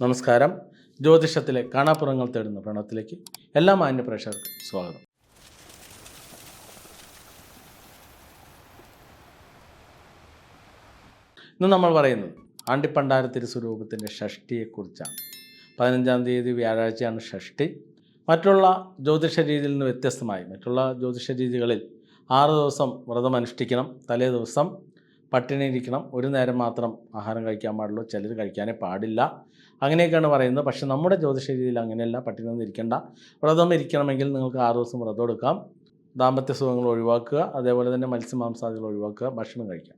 നമസ്കാരം. ജ്യോതിഷത്തിലെ കാണാപ്പുറങ്ങൾ തേടുന്ന പ്രണവത്തിലേക്ക് എല്ലാ മാന്യ പ്രേക്ഷകർക്കും സ്വാഗതം. ഇന്ന് നമ്മൾ പറയുന്നത് ആണ്ടിപ്പണ്ടാര തിരുസ്വരൂപത്തിന്റെ ഷഷ്ടിയെക്കുറിച്ചാണ്. പതിനഞ്ചാം തീയതി വ്യാഴാഴ്ചയാണ് ഷഷ്ടി. മറ്റുള്ള ജ്യോതിഷ രീതിയിൽ നിന്ന് വ്യത്യസ്തമായി മറ്റുള്ള ജ്യോതിഷ രീതികളിൽ ആറ് ദിവസം വ്രതം അനുഷ്ഠിക്കണം തലേ ദിവസം പട്ടിണി ഇരിക്കണം ഒരു നേരം മാത്രം ആഹാരം കഴിക്കാൻ പാടുള്ളൂ. ചിലർ കഴിക്കാനേ പാടില്ല. അങ്ങനെയൊക്കെയാണ് പറയുന്നത്. പക്ഷെ നമ്മുടെ ജ്യോതിഷ രീതിയിൽ അങ്ങനെയല്ല. പട്ടിണി ഒന്നും ഇരിക്കേണ്ട. വ്രതം ഇരിക്കണമെങ്കിൽ നിങ്ങൾക്ക് ആറ് ദിവസം വ്രതം എടുക്കാം. ദാമ്പത്യ സുഖങ്ങൾ ഒഴിവാക്കുക. അതേപോലെ തന്നെ മത്സ്യമാംസാദികൾ ഒഴിവാക്കുക. ഭക്ഷണം കഴിക്കാം.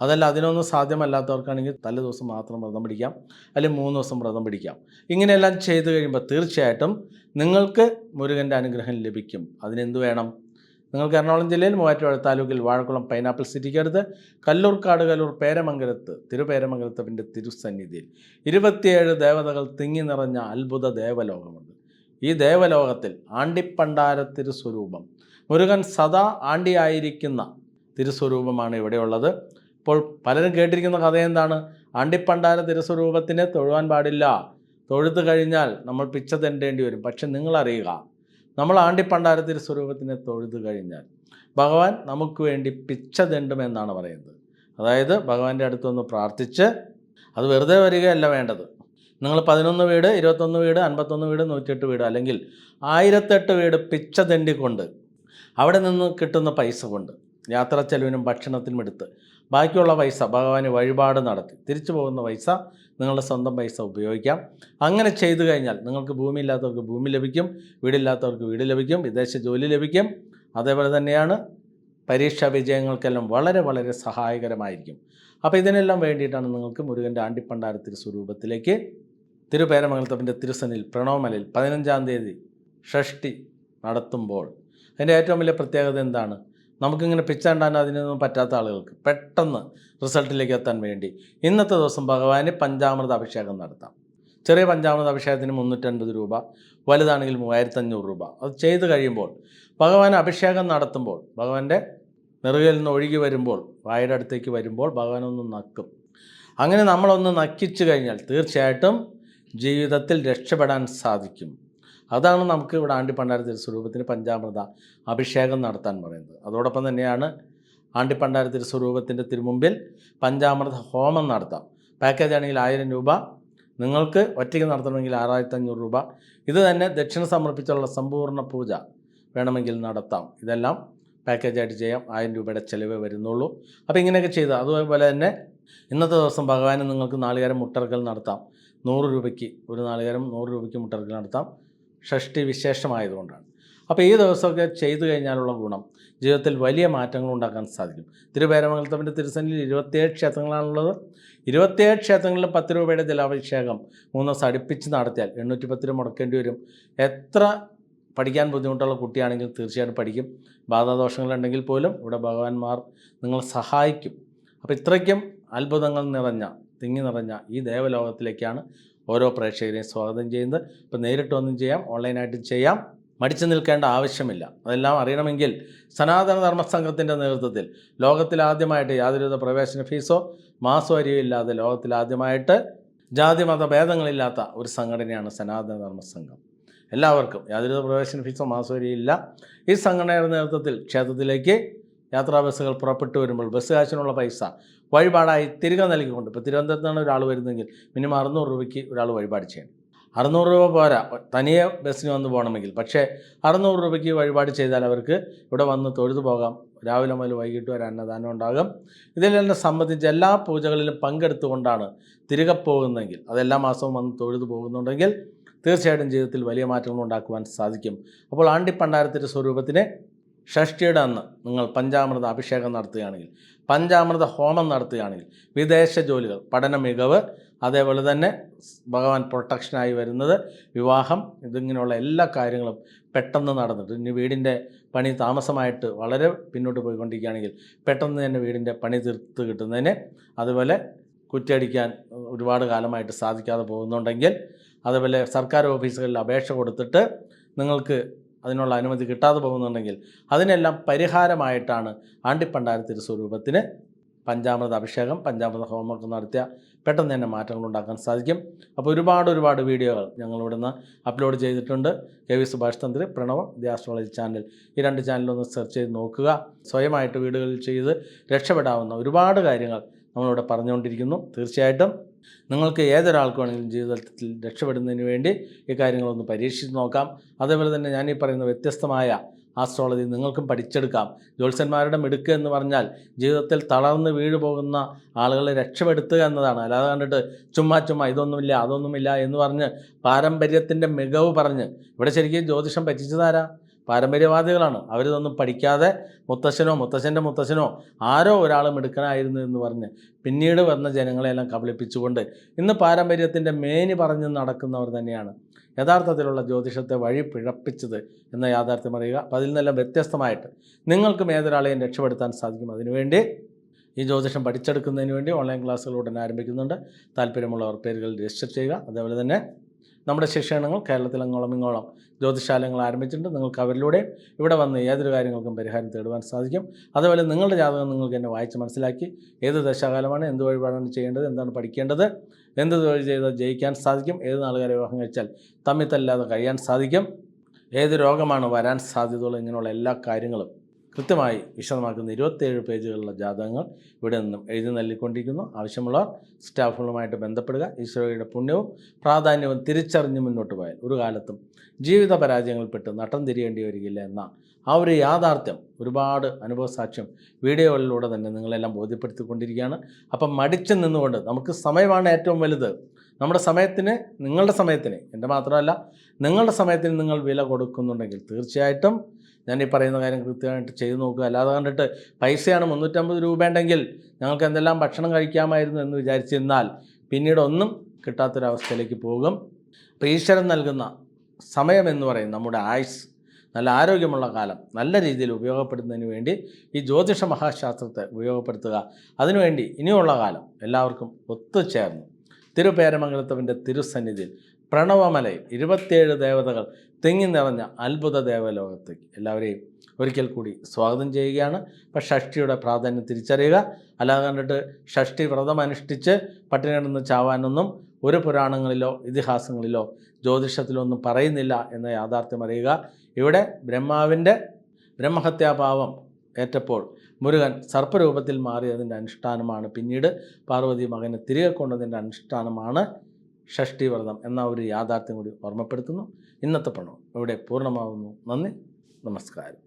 അതല്ല അതിനൊന്നും സാധ്യമല്ലാത്തവർക്കാണെങ്കിൽ തലേ ദിവസം മാത്രം വ്രതം പിടിക്കാം. അല്ലെങ്കിൽ മൂന്ന് ദിവസം വ്രതം പിടിക്കാം. ഇങ്ങനെയെല്ലാം ചെയ്തു കഴിയുമ്പോൾ തീർച്ചയായിട്ടും നിങ്ങൾക്ക് മുരുകന്റെ അനുഗ്രഹം ലഭിക്കും. അതിനെന്ത് വേണം? നിങ്ങൾക്ക് എറണാകുളം ജില്ലയിൽ മൂവാറ്റുപുഴ താലൂക്കിൽ വാഴക്കുളം പൈനാപ്പിൾ സിറ്റിക്കടുത്ത് കല്ലൂർക്കാട് കല്ലൂർ പേരമംഗലത്ത് തിരുപേരമംഗലത്തപ്പിന്റെ തിരുസന്നിധിയിൽ ഇരുപത്തിയേഴ് ദേവതകൾ തിങ്ങി നിറഞ്ഞ അത്ഭുത ദേവലോകമുണ്ട്. ഈ ദേവലോകത്തിൽ ആണ്ടിപ്പണ്ടാര തിരുസ്വരൂപം. മുരുകൻ സദാ ആണ്ടിയായിരിക്കുന്ന തിരുസ്വരൂപമാണ് ഇവിടെയുള്ളത്. ഇപ്പോൾ പലരും കേട്ടിരിക്കുന്ന കഥ എന്താണ് ആണ്ടിപ്പണ്ടാര തിരുസ്വരൂപത്തിനെ തൊഴുവാൻ പാടില്ല. തൊഴുത്ത് കഴിഞ്ഞാൽ നമ്മൾ പിച്ച തെണ്ടേണ്ടി വരും. പക്ഷെ നിങ്ങളറിയുക നമ്മൾ ആണ്ടിപ്പണ്ടാര സ്വരൂപത്തിനെ തൊഴുത് കഴിഞ്ഞാൽ ഭഗവാൻ നമുക്ക് വേണ്ടി പിച്ച തെണ്ടുമെന്നാണ് പറയുന്നത്. അതായത് ഭഗവാന്റെ അടുത്തൊന്ന് പ്രാർത്ഥിച്ച് അത് വെറുതെ വരികയല്ല വേണ്ടത്. നിങ്ങൾ പതിനൊന്ന് വീട് ഇരുപത്തൊന്ന് വീട് അൻപത്തൊന്ന് വീട് നൂറ്റിയെട്ട് വീട് അല്ലെങ്കിൽ ആയിരത്തെട്ട് വീട് പിച്ച തെണ്ടിക്കൊണ്ട് അവിടെ നിന്ന് കിട്ടുന്ന പൈസ കൊണ്ട് യാത്രാ ചെലവിനും ഭക്ഷണത്തിനും എടുത്ത് ബാക്കിയുള്ള പൈസ ഭഗവാന് വഴിപാട് നടത്തി. തിരിച്ചു പോകുന്ന പൈസ നിങ്ങളുടെ സ്വന്തം പൈസ ഉപയോഗിക്കാം. അങ്ങനെ ചെയ്തു കഴിഞ്ഞാൽ നിങ്ങൾക്ക് ഭൂമി ഇല്ലാത്തവർക്ക് ഭൂമി ലഭിക്കും വീടില്ലാത്തവർക്ക് വീട് ലഭിക്കും വിദേശ ജോലി ലഭിക്കും. അതേപോലെ തന്നെയാണ് പരീക്ഷാ വിജയങ്ങൾക്കെല്ലാം വളരെ വളരെ സഹായകരമായിരിക്കും. അപ്പോൾ ഇതിനെല്ലാം വേണ്ടിയിട്ടാണ് നിങ്ങൾക്ക് മുരുകന്റെ ആണ്ടിപ്പണ്ടാര തിരുസ്വരൂപത്തിലേക്ക് തിരുപേരമംഗലത്തപ്പന്റെ തിരുസനിൽ പ്രണവമലയിൽ പതിനഞ്ചാം തീയതി ഷഷ്ടി നടത്തുമ്പോൾ. അതിന്റെ ഏറ്റവും വലിയ പ്രത്യേകത എന്താണ്? നമുക്കിങ്ങനെ പിച്ചാണ്ടാൻ അതിനൊന്നും പറ്റാത്ത ആളുകൾക്ക് പെട്ടെന്ന് റിസൾട്ടിലേക്ക് എത്താൻ വേണ്ടി ഇന്നത്തെ ദിവസം ഭഗവാന് പഞ്ചാമൃത അഭിഷേകം നടത്താം. ചെറിയ പഞ്ചാമൃത അഭിഷേകത്തിന് മുന്നൂറ്റൻപത് രൂപ വലുതാണെങ്കിൽ മൂവായിരത്തഞ്ഞൂറ് രൂപ. അത് ചെയ്തു കഴിയുമ്പോൾ ഭഗവാൻ അഭിഷേകം നടത്തുമ്പോൾ ഭഗവാന്റെ നെറുകയിൽ നിന്ന് ഒഴുകി വരുമ്പോൾ വായുടെ അടുത്തേക്ക് വരുമ്പോൾ ഭഗവാൻ ഒന്ന് നക്കും. അങ്ങനെ നമ്മളൊന്ന് നക്കിച്ചു കഴിഞ്ഞാൽ തീർച്ചയായിട്ടും ജീവിതത്തിൽ രക്ഷപ്പെടാൻ സാധിക്കും. അതാണ് നമുക്ക് ഇവിടെ ആണ്ടിപ്പണ്ടാര തിരുസ്വരൂപത്തിന് പഞ്ചാമൃത അഭിഷേകം നടത്താൻ പറയുന്നത്. അതോടൊപ്പം തന്നെയാണ് ആണ്ടിപ്പണ്ടാര തിരുസ്വരൂപത്തിന്റെ തിരുമുമ്പിൽ പഞ്ചാമൃത ഹോമം നടത്താം. പാക്കേജ് ആണെങ്കിൽ ആയിരം രൂപ നിങ്ങൾക്ക് ഒറ്റയ്ക്ക് നടത്തണമെങ്കിൽ ആറായിരത്തി അഞ്ഞൂറ് രൂപ. ഇത് തന്നെ ദക്ഷിണ സമർപ്പിച്ചുള്ള സമ്പൂർണ പൂജ വേണമെങ്കിൽ നടത്താം. ഇതെല്ലാം പാക്കേജായിട്ട് ചെയ്യാം. ആയിരം രൂപയുടെ ചിലവ് വരുന്നുള്ളൂ. അപ്പോൾ ഇങ്ങനെയൊക്കെ ചെയ്ത്. അതുപോലെ തന്നെ ഇന്നത്തെ ദിവസം ഭഗവാന് നിങ്ങൾക്ക് നാളികേരം മുട്ടറക്കൽ നടത്താം. നൂറ് രൂപയ്ക്ക് ഒരു നാളികേരം നൂറ് രൂപയ്ക്ക് മുട്ടറക്കൽ നടത്താം. ഷഷ്ടി വിശേഷമായതുകൊണ്ടാണ്. അപ്പോൾ ഈ ദിവസമൊക്കെ ചെയ്തു കഴിഞ്ഞാലുള്ള ഗുണം ജീവിതത്തിൽ വലിയ മാറ്റങ്ങൾ ഉണ്ടാക്കാൻ സാധിക്കും. തിരുപേരമംഗലത്തപ്പന്റെ തിരുസന്നിൽ ഇരുപത്തിയേഴ് ക്ഷേത്രങ്ങളാണുള്ളത്. ഇരുപത്തിയേഴ് ക്ഷേത്രങ്ങളിലും പത്ത് രൂപയുടെ ജലാഭിഷേകം മൂന്ന് ദിവസം അടുപ്പിച്ച് നടത്തിയാൽ എണ്ണൂറ്റി പത്ത് രൂപ മുടക്കേണ്ടി വരും. എത്ര പഠിക്കാൻ ബുദ്ധിമുട്ടുള്ള കുട്ടിയാണെങ്കിൽ തീർച്ചയായിട്ടും പഠിക്കും. ബാധാദോഷങ്ങളുണ്ടെങ്കിൽ പോലും ഇവിടെ ഭഗവാന്മാർ നിങ്ങളെ സഹായിക്കും. അപ്പോൾ ഇത്രയ്ക്കും അത്ഭുതങ്ങൾ നിറഞ്ഞ തിങ്ങി നിറഞ്ഞ ഈ ദേവലോകത്തിലേക്കാണ് ഓരോ പ്രേക്ഷകരെയും സ്വാഗതം ചെയ്യുന്നത്. ഇപ്പോൾ നേരിട്ട് ഒന്നും ചെയ്യാം ഓൺലൈനായിട്ട് ചെയ്യാം. മടിച്ചു നിൽക്കേണ്ട ആവശ്യമില്ല. അതെല്ലാം അറിയണമെങ്കിൽ സനാതന ധർമ്മ സംഘത്തിന്റെ നേതൃത്വത്തിൽ ലോകത്തിലാദ്യമായിട്ട് യാതൊരുവിധ പ്രവേശന ഫീസോ മാസോ അരിയോ ഇല്ലാതെ ലോകത്തിലാദ്യമായിട്ട് ജാതി മത ഭേദങ്ങളില്ലാത്ത ഒരു സംഘടനയാണ് സനാതന ധർമ്മ സംഘം എല്ലാവർക്കും യാതൊരുവിധ പ്രവേശന ഫീസോ മാസോ അരിയോ ഇല്ല. ഈ സംഘടനയുടെ നേതൃത്വത്തിൽ ക്ഷേത്രത്തിലേക്ക് യാത്രാ ബസ്സുകൾ പുറപ്പെട്ടു വരുമ്പോൾ ബസ് കാശിനുള്ള പൈസ വഴിപാടായി തിരികെ നൽകിക്കൊണ്ട്. ഇപ്പോൾ തിരുവനന്തപുരത്ത് നിന്നാണ് ഒരാൾ വരുന്നതെങ്കിൽ മിനിമം അറുന്നൂറ് രൂപയ്ക്ക് ഒരാൾ വഴിപാട് ചെയ്യണം. അറുന്നൂറ് രൂപ പോരാ. തനിയെ ബസ്സിന് വന്ന് പോകണമെങ്കിൽ. പക്ഷേ അറുന്നൂറ് രൂപയ്ക്ക് വഴിപാട് ചെയ്താൽ അവർക്ക് ഇവിടെ വന്ന് തൊഴുതു പോകാം. രാവിലെ മുതൽ വൈകിട്ട് വരെ അന്നദാനം ഉണ്ടാകും. ഇതിലെല്ലാം സംബന്ധിച്ച് എല്ലാ പൂജകളിലും പങ്കെടുത്തുകൊണ്ടാണ് തിരികെ പോകുന്നതെങ്കിൽ അതെല്ലാ മാസവും വന്ന് തൊഴുതു പോകുന്നുണ്ടെങ്കിൽ തീർച്ചയായിട്ടും ജീവിതത്തിൽ വലിയ മാറ്റങ്ങൾ ഉണ്ടാക്കുവാൻ സാധിക്കും. അപ്പോൾ ആണ്ടിപ്പണ്ടാരത്തിന്റെ സ്വരൂപത്തിനെ ഷഷ്ടിയുടെ അന്ന് നിങ്ങൾ പഞ്ചാമൃത അഭിഷേകം നടത്തുകയാണെങ്കിൽ പഞ്ചാമൃത ഹോമം നടത്തുകയാണെങ്കിൽ വിദേശ ജോലികൾ പഠന മികവ് അതേപോലെ തന്നെ ഭഗവാൻ പ്രൊട്ടക്ഷനായി വരുന്നത് വിവാഹം ഇതിങ്ങനെയുള്ള എല്ലാ കാര്യങ്ങളും പെട്ടെന്ന് നടന്നിട്ട് ഇനി വീടിന്റെ പണി താമസമായിട്ട് വളരെ പിന്നോട്ട് പോയിക്കൊണ്ടിരിക്കുകയാണെങ്കിൽ പെട്ടെന്ന് തന്നെ വീടിന്റെ പണി തീർത്ത് കിട്ടുന്നതിന് അതുപോലെ കുറ്റടിക്കാൻ ഒരുപാട് കാലമായിട്ട് സാധിക്കാതെ പോകുന്നുണ്ടെങ്കിൽ അതുപോലെ സർക്കാർ ഓഫീസുകളിൽ അപേക്ഷ കൊടുത്തിട്ട് നിങ്ങൾക്ക് അതിനുള്ള അനുമതി കിട്ടാതെ പോകുന്നുണ്ടെങ്കിൽ അതിനെല്ലാം പരിഹാരമായിട്ടാണ് ആണ്ടിപ്പണ്ടാര തിരുസ്വരൂപത്തിന് പഞ്ചാമൃത അഭിഷേകം പഞ്ചാമൃത ഹോമമൊക്കെ നടത്തിയ പെട്ടെന്ന് തന്നെ മാറ്റങ്ങൾ ഉണ്ടാക്കാൻ സാധിക്കും. അപ്പോൾ ഒരുപാട് ഒരുപാട് വീഡിയോകൾ ഞങ്ങൾ ഇവിടുന്ന് അപ്ലോഡ് ചെയ്തിട്ടുണ്ട്. കെ വി സുഭാഷ് തന്ത്രി പ്രണവം ദി ആസ്ട്രോളജി ചാനൽ. ഈ രണ്ട് ചാനലൊന്ന് സെർച്ച് ചെയ്ത് നോക്കുക. സ്വയമായിട്ട് വീടുകളിൽ ചെയ്ത് രക്ഷപ്പെടാവുന്ന ഒരുപാട് കാര്യങ്ങൾ നമ്മളിവിടെ പറഞ്ഞുകൊണ്ടിരിക്കുന്നു. തീർച്ചയായിട്ടും നിങ്ങൾക്ക് ഏതൊരാൾക്ക് വേണമെങ്കിലും ജീവിതത്തിൽ രക്ഷപ്പെടുന്നതിന് വേണ്ടി ഈ കാര്യങ്ങളൊന്ന് പരീക്ഷിച്ച് നോക്കാം. അതേപോലെ തന്നെ ഞാൻ ഈ പറയുന്ന വ്യത്യസ്തമായ ആസ്ട്രോളജി നിങ്ങൾക്കും പഠിച്ചെടുക്കാം. ജ്യോത്സ്യന്മാരുടെ മിടുക്ക് എന്ന് പറഞ്ഞാൽ ജീവിതത്തിൽ തളർന്ന് വീഴു പോകുന്ന ആളുകളെ രക്ഷപ്പെടുത്തുക എന്നതാണ്. അല്ലാതെ കണ്ടിട്ട് ചുമ്മാ ചുമ്മാ ഇതൊന്നുമില്ല അതൊന്നുമില്ല എന്ന് പറഞ്ഞ് പാരമ്പര്യത്തിന്റെ മികവ് പറഞ്ഞ് ഇവിടെ ശരിക്കും ജ്യോതിഷം പറ്റിച്ചതാരാ? പാരമ്പര്യവാദികളാണ്. അവരിതൊന്നും പഠിക്കാതെ മുത്തശ്ശനോ മുത്തശ്ശന്റെ മുത്തശ്ശനോ ആരോ ഒരാൾ മിടുക്കനായിരുന്നു എന്ന് പറഞ്ഞ് പിന്നീട് വന്ന ജനങ്ങളെല്ലാം കബളിപ്പിച്ചുകൊണ്ട് ഇന്ന് പാരമ്പര്യത്തിന്റെ മേനി പറഞ്ഞ് നടക്കുന്നവർ തന്നെയാണ്. യഥാർത്ഥത്തിലുള്ള ജ്യോതിഷത്തെ വഴി പിഴപ്പിച്ചത് എന്ന യാഥാർത്ഥ്യം അറിയുക. അപ്പം അതിൽ നിന്നെല്ലാം വ്യത്യസ്തമായിട്ട് നിങ്ങൾക്കും ഏതൊരാളെയും രക്ഷപ്പെടുത്താൻ സാധിക്കും അതിനുവേണ്ടി. ഈ ജ്യോതിഷം പഠിച്ചെടുക്കുന്നതിന് വേണ്ടി ഓൺലൈൻ ക്ലാസ്സുകൾ ഉടനെ ആരംഭിക്കുന്നുണ്ട്. താല്പര്യമുള്ളവർ പേരുകൾ രജിസ്റ്റർ ചെയ്യുക. അതേപോലെ തന്നെ നമ്മുടെ ശിക്ഷണങ്ങൾ കേരളത്തിൽ അങ്ങോളം ഇങ്ങോളം ജ്യോതിശാലങ്ങൾ ആരംഭിച്ചിട്ടുണ്ട്. നിങ്ങൾക്ക് അവരിലൂടെ ഇവിടെ വന്ന് ഏതൊരു കാര്യങ്ങൾക്കും പരിഹാരം തേടുവാൻ സാധിക്കും. അതുപോലെ നിങ്ങളുടെ ജാതകം നിങ്ങൾക്ക് എന്നെ വായിച്ച് മനസ്സിലാക്കി ഏത് ദശാകാലമാണ് എന്ത് വഴിപാടാണ് ചെയ്യേണ്ടത് എന്താണ് പഠിക്കേണ്ടത് എന്ത് തൊഴിൽ ചെയ്താൽ ജയിക്കാൻ സാധിക്കും ഏത് നാളുകാരെ വിവാഹം കഴിച്ചാൽ തമ്മിൽ തല്ലാതെ കഴിയാൻ സാധിക്കും ഏത് രോഗമാണ് വരാൻ സാധ്യതകൾ ഇങ്ങനെയുള്ള എല്ലാ കാര്യങ്ങളും കൃത്യമായി വിശദമാക്കുന്ന ഇരുപത്തേഴ് പേജുകളുള്ള ജാതകങ്ങൾ ഇവിടെ നിന്നും എഴുതി നൽകിക്കൊണ്ടിരിക്കുന്നു. ആവശ്യമുള്ളവർ സ്റ്റാഫുകളുമായിട്ട് ബന്ധപ്പെടുക. ഈശ്വരയുടെ പുണ്യവും പ്രാധാന്യവും തിരിച്ചറിഞ്ഞ് മുന്നോട്ട് പോയാൽ ഒരു കാലത്തും ജീവിത പരാജയങ്ങളിൽപ്പെട്ട് നട്ടം തിരിയേണ്ടി വരികയില്ല എന്ന ആ ഒരു യാഥാർത്ഥ്യം ഒരുപാട് അനുഭവസാക്ഷ്യം വീഡിയോകളിലൂടെ തന്നെ നിങ്ങളെല്ലാം ബോധ്യപ്പെടുത്തിക്കൊണ്ടിരിക്കുകയാണ്. അപ്പം മടിച്ചു നിന്നുകൊണ്ട് നമുക്ക് സമയമാണ് ഏറ്റവും വലുത്. നമ്മുടെ സമയത്തിന് നിങ്ങളുടെ സമയത്തിന് എന്റെ മാത്രമല്ല നിങ്ങളുടെ സമയത്തിന് നിങ്ങൾ വില കൊടുക്കുന്നുണ്ടെങ്കിൽ തീർച്ചയായിട്ടും ഞാൻ ഈ പറയുന്ന കാര്യം കൃത്യമായിട്ട് ചെയ്തു നോക്കുക. അല്ലാതെ കണ്ടിട്ട് പൈസയാണ് മുന്നൂറ്റമ്പത് രൂപ ഉണ്ടെങ്കിൽ ഞങ്ങൾക്ക് എന്തെല്ലാം ഭക്ഷണം കഴിക്കാമായിരുന്നു എന്ന് വിചാരിച്ചിരുന്നാൽ പിന്നീട് ഒന്നും കിട്ടാത്തൊരവസ്ഥയിലേക്ക് പോകും. അപ്പോൾ ഈശ്വരൻ നൽകുന്ന സമയം എന്ന് പറയും നമ്മുടെ ആയുസ് നല്ല ആരോഗ്യമുള്ള കാലം നല്ല രീതിയിൽ ഉപയോഗപ്പെടുത്തുന്നതിന് വേണ്ടി ഈ ജ്യോതിഷ മഹാശാസ്ത്രത്തെ ഉപയോഗപ്പെടുത്തുക. അതിനുവേണ്ടി ഇനിയുള്ള കാലം എല്ലാവർക്കും ഒത്തുചേർന്ന്. തിരുപേരമംഗലത്തവന്റെ തിരുസന്നിധിയിൽ പ്രണവമലയിൽ ഇരുപത്തിയേഴ് ദേവതകൾ തിങ്ങി നിറഞ്ഞ അത്ഭുത ദേവലോകത്തേക്ക് എല്ലാവരെയും ഒരിക്കൽ കൂടി സ്വാഗതം ചെയ്യുകയാണ്. അപ്പം ഷഷ്ടിയുടെ പ്രാധാന്യം തിരിച്ചറിയുക. അല്ലാതെ കണ്ടിട്ട് ഷഷ്ടി വ്രതം അനുഷ്ഠിച്ച് പട്ടിണി കിടന്ന് ചാവാനൊന്നും ഒരു പുരാണങ്ങളിലോ ഇതിഹാസങ്ങളിലോ ജ്യോതിഷത്തിലൊന്നും പറയുന്നില്ല എന്ന യാഥാർത്ഥ്യം അറിയുക. ഇവിടെ ബ്രഹ്മാവിന്റെ ബ്രഹ്മഹത്യാഭാവം ഏറ്റപ്പോൾ മുരുകൻ സർപ്പരൂപത്തിൽ മാറിയതിന്റെ അനുഷ്ഠാനമാണ് പിന്നീട് പാർവതി മകനെ തിരികെ കൊണ്ടതിന്റെ അനുഷ്ഠാനമാണ് ഷഷ്ടിവ്രതം എന്ന ഒരു യാഥാർത്ഥ്യം കൂടി ഓർമ്മപ്പെടുത്തുന്നു. ഇന്നത്തെ പണം ഇവിടെ പൂർണമാവുന്നു. നന്ദി. നമസ്കാരം.